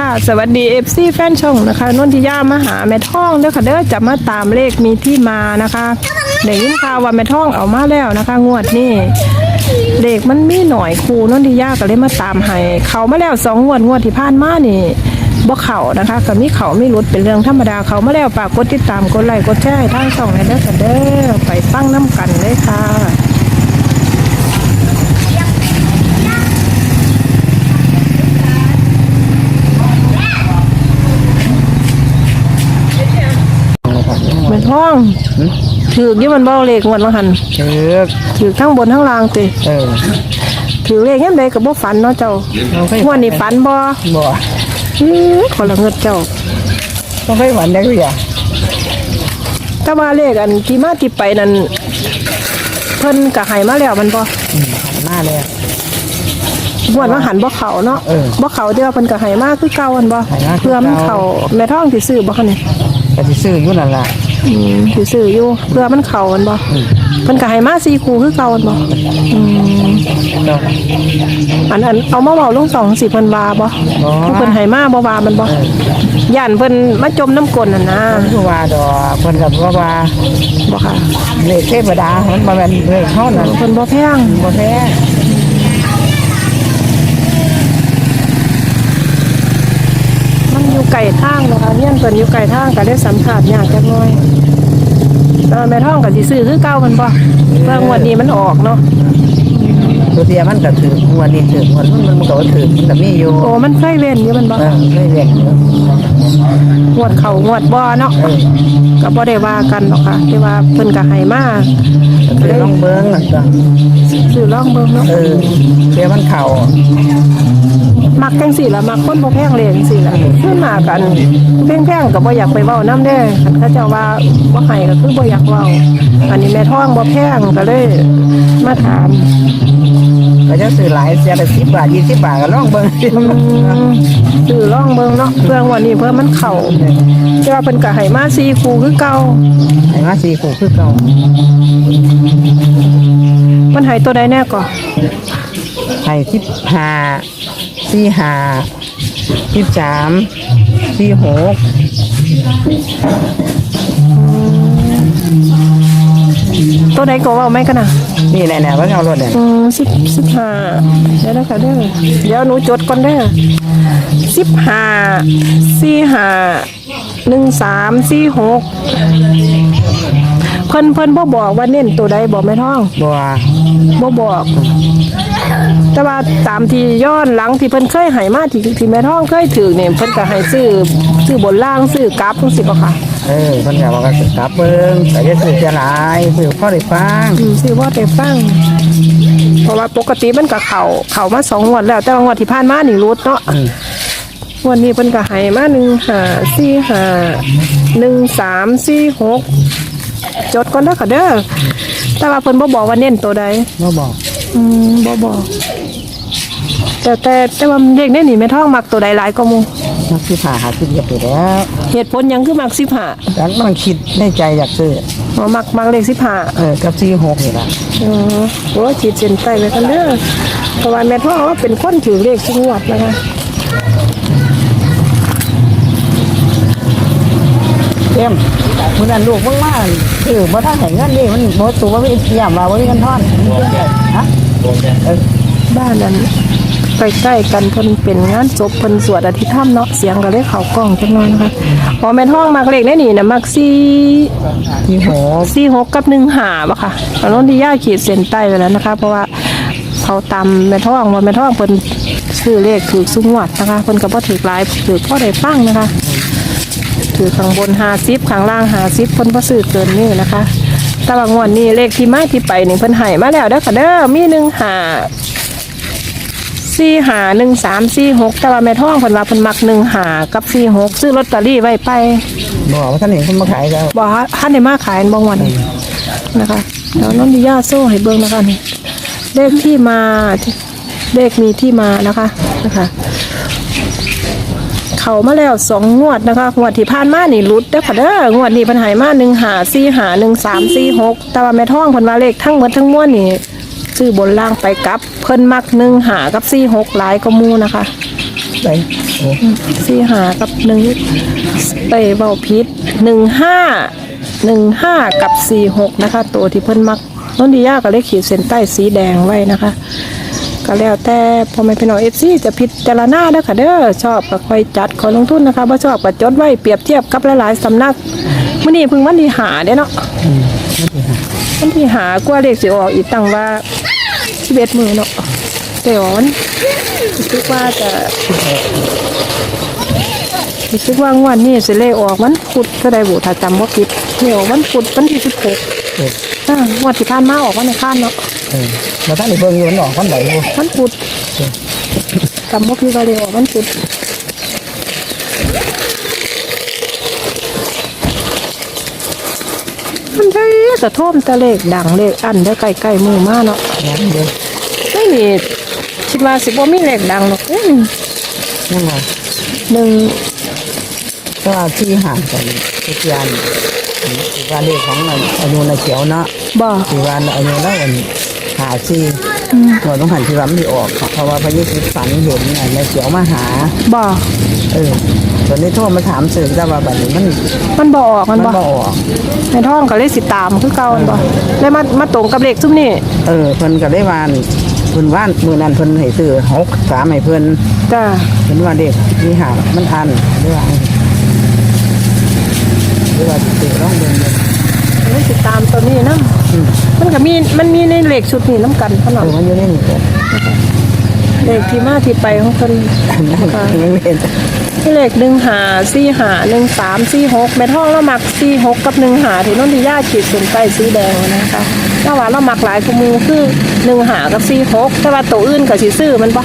ค่ะ สวัสดีเอฟซีแฟนช่องนะคะนนทิยามาหาแม่ท่องเด้อค่ะเด้อจะมาตามเลขมีที่มานะคะได้ยินข่าวว่าแม่ท่องเอามาแล้วนะคะ งวดนี้เลขมันมีหน่อยครูนนทิยาก็เลยมาตามให้เขามาแล้วสองงวดงวดที่ผ่านมานี่บ่เข่านะคะก็มีเขาไม่รุดเป็นเรื่องธรรมดาเขามาแล้วฝากกดติดตามกดไลค์กดแชร์ให้ทางช่องให้เด้อค่ะเด้อไปฟังน้ำกันเลยค่ะ แม่ท่องถือกยี่มันเบ้าเลขงวดละหันเชือกถือทั้งบนทั้งล่างติเออถือเลขยังไดกับบ่ฝันเนาะเจ้าเราเคยงวดนี้ฝันบ่บ่อื้อคนละเงิดเจ้า เราเคยหวันได้ก็อย่าถ้าว่าเลขอันที่มาที่ไปนั่นเพิ่นก็ให้มาแล้วมันบ่อืมหันหน้าเลยงวดว่าหันบ่เข้าเนาะเออบ่เข้าแต่ว่าเพิ่นก็ให้มาคือเก่ามันบ่ให้มาคือเก่าเพื่อมันเข้าแม่ท่องสิซื้อบ่คะนี่ก็สิซื้ออยู่นั่นล่ะ อืมสิซื้ออยู่เพื่อมันเข้ามันบ่เพิ่นก็ให้มา4คู่คือเก่ามันบ่อืมก็อันอันเอามาเว้าลงสองสิเพิ่นว่าบ่บ่ผู้เพิ่นให้มาบ่ว่ามันบ่ย่านเพิ่นมาจมน้ำกลนน่ะนะคือว่าดอกเพิ่นก็บ่ว่าบ่ค่ะเลขเทวดามันบ่แม่นเลขเฮานั่นเพิ่นบ่แพงบ่แพ้ มันอยู่ ไกลทางนะคะเฮียนเพิ่นอยู่ไกลทางก็ได้สัมผัสยากจักหน่อยแต่ว่าแม่ท้องก็สิซื้อคือเก่ามันบ่เพื่องวดนี้มันออกเนาะตัวเดียวมันก็ถือหัวนี่ถือหัวมันมันก็ถือมันก็มีอยู่โอ้มันเคยเว้นอยู่มันบ่เออเคยเรียนอยู่งวดเข้างวดบ่เนาะเออก็บ่ได้ว่ากันหรอกค่ะแต่ว่าเพิ่นก็ให้มาก็คือลองเบิ่งนั่นก็ซื้อลองเบิ่งเนาะเออเดี๋ยวมันเข้า มักจังซี่ล่ะมักคนบ่แพงเลยจังซี่ล่ะคือมากันแพงๆก็บ่อยากไปเว้านำเด้คันเขาเจ้าว่าบ่ให้ก็คือบ่อยากเว้า อันนี้แม่ท้องบ่แพงก็เลยมาถามก็จะซื้อหลายเสียละ10บาท20บาทก็ลองเบิ่งซื้อล่องเบิงเนาะเพื่องวันนี้เพื่อมันเข่าแต่ว่าเป็นกะไห้มาซีคูคือเก่าให้มาสี่คู่คือเก่ามันไห้ตัวใดแน่ก่อนให้สิบห้า สี่ห้าสิบสามสี่หกตัวใดก็ว่าไม่กันนะนี่แหละๆว่าเอารถเนี่ยอืมสิบสิบห้าเดี๋ยวนะคะเด้อเดี๋ยวหนูจดก่อนเด้อสิบห้าสี่ห้าหนึ่งสามสี่หก เพิ่นเพิ่นบ่บอกว่าเน้นตัวใดบอกไม่ท่องบัวบ่บอก แต่ว่าตามที่ย้อนหลังที่เพิ่นเคยให้มาที่ที่แม่ท้องเคยถือเนี่ยเพิ่นก็ให้ซื้อซื้อบนล่างซื้อกราฟจังซี่บ่ค่ะเออคนอยากว่าก็สิกลับเบิ้งแต่จะซื้อจะหลายซื้อพ่อได้ฟังอืมซื้อว่าได้ฟังเพราะว่าปกติมันก็เข้าเข้ามาสองงวดแล้ว แต่ว่างวดที่ผ่านมานี่รุดเนาะอืมงวดนี้เพิ่นก็ให้มา1 5 4 5 1 3 4 6 จดก่อนเด้อค่ะเด้อแต่ว่าเพิ่นบ่บอกว่าเน้นตัวใดบ่บอกอืมบ่บอก แต่แต่แต่ว่าเด็กได้หนีแม่ท้องมักตัวใดหลายก็มูนักสิผ่าหาคิดเก็บไปแล้วเหตุผลหยังคือมักสิบห้าดันมันคิดในใจอยากซื้ออ๋อมักมักเลขสิบห้าเออกับสี่หกนี่ละอ๋อโอ้ขีดเส้นใต้ไว้กันเด้อเพราะว่าแม่ท้องว่าเป็นคนถือเลขทุกงวดนะคะเต็ม มื้อนั้นลูกมากๆคือบ่ทันให้เงินนี่มันบ่ตัวว่ามียามว่าบ่มีเงินทอนฮะบ้านนั้นใกล้ๆกันเพิ่นเป็นงานศพเพิ่นสวดอธิษฐานเนาะเสียงก็เลยเข้ากล้องจังน้อยนะคะพอแม่ท้องมักเลขได้นี่น่ะมักสี่ที่หกสี่หกกับหนึ่งหาบ่ค่ะตอนนั้นที่ย่าขีดเส้นใต้ไว้แล้วนะคะ เพราะว่าเขาตามแม่ท้องว่าแม่ท้องเพิ่นซื้อเลขถือซุ้งวัดนะคะเพิ่นก็บ่ถือหลายถือพ่อได้ฟังนะคะ ถือข้างบน50ข้างล่าง50เพิ่นบ่ซื้อเกินนี้นะคะแต่ว่างวดนี้เลขที่มาที่ไปนี่เพิ่นให้มาแล้วเด้อค่ะเด้อมี1 5สี่หาหนึ่งสามสี่หกแต่ว่าแม่ท้องเพิ่นว่าเพิ่นมักหนึ่งหากับสี่หกซื้อลอตเตอรี่ไว้ไปบอกว่าท่านเห็นคนมาขายแล้วบอกว่าท่านได้มาขายบางวันนี้นะคะแล้วน้องดิยาโซ่ให้เบิ่งนะคะนี่เลขที่มาเลขมีที่มานะคะนะคะ เขามาแล้วสองงวดนะคะงวดที่ผ่านมานี่รุดเด้อค่ะเด้องวดนี้เพิ่นใหายมาหนึ่งหาสี่หาหนึ่งสามสี่หกแต่ว่าแม่ท้องเพิ่นว่าเลขทั้งหมดทั้งมวลนี่ซื้อบนล่างไปกลับเพิ่นมักหนึ่งหากับสี่หกหลายก็มูนะคะไปโอ้สี่หากับหนึ่งเอ้ยเบาพิษหนึ่งห้าหนึ่งห้ากับสี่หกนะคะ ตัวที่เพิ่นมักนนทิยาก็เลยขีดเส้นใต้สีแดงไว้นะคะ ก็แล้วแต่พอไม่เป็นหน่อยเอฟซีจะพิจารณาเด้อค่ะเด้อชอบก็ค่อยจัดขอลงทุนนะคะบ่ชอบก็จดไว้เปรียบเทียบกับหลายๆสำนักมื้อนี้เพิ่งวันที่หาเด้เนาะวันที่หากว่าเลขสิออกอีกตั้งว่า11มื้อเนาะแต่ว่ามันรู้สึกว่าจะรู้สึกว่างวดนี้สิเลขออกมันพุธก็ได้บุถ้าจำบ่ผิดเลขออกมันพุธวันที่16เอออ่างวดที่ผ่านมาออกวันอังคารเนาะเออ มาท่านในเบิ่งอยู่มันออกคนไหนอยู่มันปุดจำพวกพี่ก็เรียกว่ามันปุดมันใช่กระท่อมแตะเลขดังเลขอันได้อใกล้ๆมือมาเนาะนะเดี๋ยวไม่มีคิดว่าสิบ่มีเลขดังหรอกอื้อนั่นไงหนึ่งก็ที่ห่างกันทุกอย่างที่ว่าเลขของมันอายุในเขียวเนาะบ่ที่ว่าอายุแล้วมัน หาซีเราต้องหันที่ว่ามันที่ออก เพราะว่าพระเยซูฝันเห็นไอ้ในเขียวมาหา บ่เออตอนนี้โทรมาถามสื่อแต่ว่าแบบนี้มันมันบ่ออกมันมันบ่บ่ออกในท้องก็เลยสิตามคือเก่ามันบ่แล้วมามาตรงกับเลขซุ่มนี่เออเพิ่นก็ได้วานเพิ่นว่านมือนั้นเพิ่นให้ซื้อหกสามให้เพิ่นจ้าเพิ่นว่าเด็กมีหามันทันได้ว่าได้ว่าสิซื้อร้องเบิ่งเลย เลยสิตามตัวนี้นํมันก็มีมันมีในเลขชุดนี้นํกันเท่าเอนั้นอมันอยู่ในนี่ก็เลขที่มาที่ไปของคนค่ะยังเห็นเลขหนึ่งหาสี่หาหนึ่งสามสี่หกแม่ท้องเรามักสี่หกกับหนึ่งหาที่นนทิยาขีดเส้นใต้สีแดงนะคะถ้าว่าเรามักหลายคู่มือคือหนึ่งหากับสี่หกแต่ว่าตัวอื่นกับสีซื้อมันปะ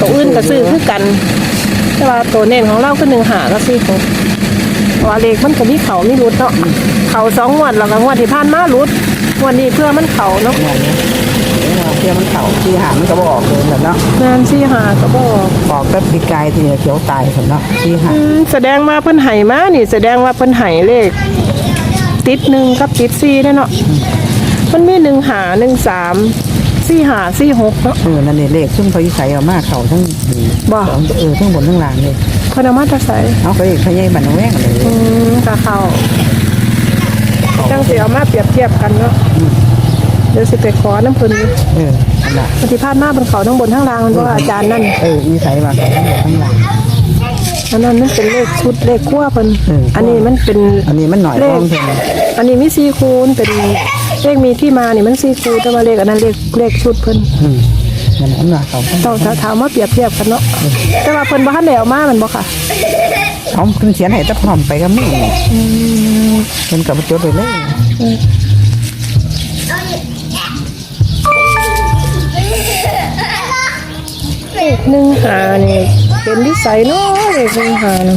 ตัวอื่นกับซื้อคือกัน แต่ว่าตัวเน้นของเราคือหนึ่งหากับสี่หกเพราะ ว่าเลขมันก็มีเขามีรุดเนาะเขาสองงวดแล้วก็งวดที่ผ่านมารุดงวันนี้เพื่อมันเขาเนาะเที่ยวมันเข่าที่หามันก็บออกเลยแบบเนาะงานสี่หาก็บอกออกแต่ปีกายที่เขียวตายคนเนาะที่หาอืมแสดงว่าเพิ่นไห้มานี่ แสดงว่าเพิ่นไห้เลข ติดหนึ่งกับติดสี่ได้เนาะมันมีหนึ่งหาหนึ่งสาม สี่หาสี่หกเนาะเออนั่นนี่เลขซึ่งพระวิสัยเอามาเข่าทั้งบ่สองเออทั้งบนทั้งล่างเลยเพนเอามาแตะใส่เอาไปพระยายบันแวงเลยอืมกะเข้าจังสิเอามาเปรียบเทียบกันเนาะเดี๋ยวสิไปขอน้ำเพิ่นอยู่เอออันน่ะปฏิภาณมาบนเขาทั้งบนทั้งล่างมันว่าอาจารย์นั่นเออวิสัยมาเข่าทั้งบนทั้งล่างอันนั้นมันเป็นเลขชุดเลขขั้วเพิ่นเอออัอันนี้มันเป็นอันนี้มันหน่อยเลพร้ขอมเพิ่นอันนี้มีสี่คูณเป็น เลขมีที่มานี่มันสี่คูณแต่ว่าเลขอันนั้นเลขเลขชุดเพิ่นอืมนั่นอันน่ะเขาต้องถามว่าเปรียบเทียบกันเนาะแต่ว่าเพิ่นบ่ทันได้เอามามันบ่ค่ะเขาขึ้นเขียนให้แตะพร้อมไปก็มีเพิ่นกับจดไปเลยเลขหนึ่งหานี่เป็นนิสัยเนาะเลขหนึ่งหานี่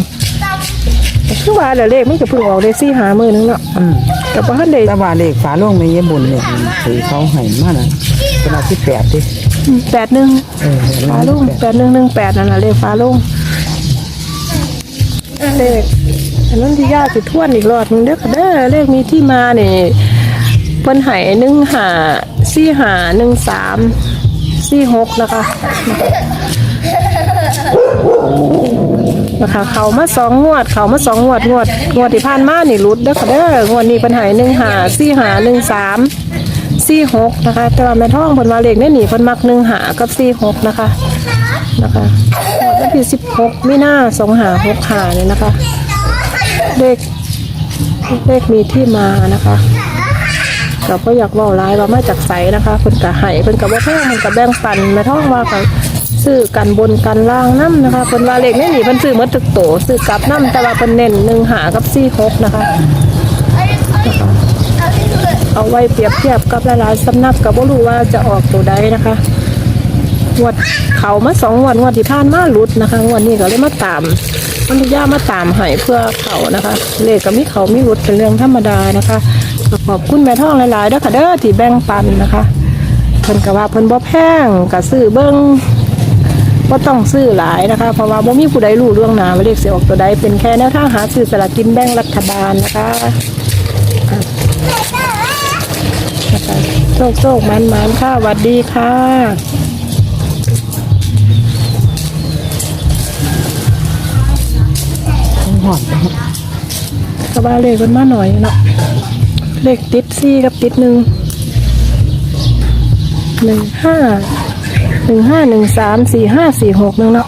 คือว่าแล้วเลขมันก็เพิ่งออกได้สี่หามื้อนึงเนาะอืม แต่บ่ทันได้แต่ว่าเลขฝาโล่งในเยบุญเนี่ยถือเขาให้มาน่ะเป็นอาที่แปดดิแปดหนึ่งเออฟ้าลุงแปดหนึ่งหนึ่งแปดนั่นน่ะเลขฟ้าลุงเลขอันนั้นที่ยากสิทวนอีกรอบหนึงเด้อค่ะเด้อเลขมีที่มานี่เพิ่นให้หนึ่งหาสี่หาหนึ่งสามสี่หกนะคะ นะคะ เขามาสองงวด เขามาสองงวดงวดงวดที่ผ่านมานี่รุดเด้อค่ะเด้องวดนี้ปัญหาหนึ่งหาสี่หาหนึ่งสามสี่หกนะคะ แต่ว่าแม่ท่องเพิ่นว่าเลขในนี่เพิ่นมักหนึ่งหากับสี่หกนะคะนะคะงวดวันที่สิบหกมีนาสองหาหกหาเนี่ยนะคะเลขเลขมีที่มานะคะเราก็อยากว่าร้ายว่ามาจากใสนะคะเพิ่นกะให้เพิ่นกะบ่าแพงเพิ่นกะแบ่งปันแม่ท่องว่าก็ ซื้อกันบนกันล่างน้ำนะคะเพิ่นว่าเลขนี่นี่เพิ่นซื้อมดทุกโตซื้อกลับน้ำแต่ว่าเพิ่นเน้นหนึ่งหากับสี่หกนะคะ เอาไว้เปรียบเทียบกับหลายๆสำนักกับบ่รู้ว่าจะออกตัวใดนะคะงวดเขามาสองงวดงวดที่ผ่านมาหลุดนะคะงวดนี้ก็เลยมาตามมันย่ามาตามให้เพื่อเขานะคะ เลขก็มีเขามีหลุดเป็นเรื่องธรรมดานะคะขอบคุณแม่ท่องหลายๆเด้อค่ะเด้อที่แบ่งปันนะคะเพิ่นก็ว่าเพิ่นบ่แพงก็ซื้อเบิ่ง บ่าต้องซื้อหลายนะคะ เพราะว่าบ่มีผู้ใดรู้เรื่องหนาว่าเลขสิออกตัวใดเป็นแค่แนวทางหาซื้อสลากกินแบ่งรัฐบาลนะคะโชคโชคมันมันค่ะหวัดดีค่ะหอดก็ว่าเลขมันมาหน่อยเนาะเลขติดสี่กับติดหนึ่งหนึ่งห้า นึ่งห้าหนึ่งสามสี่ห้าสี่หกนึงเนาะ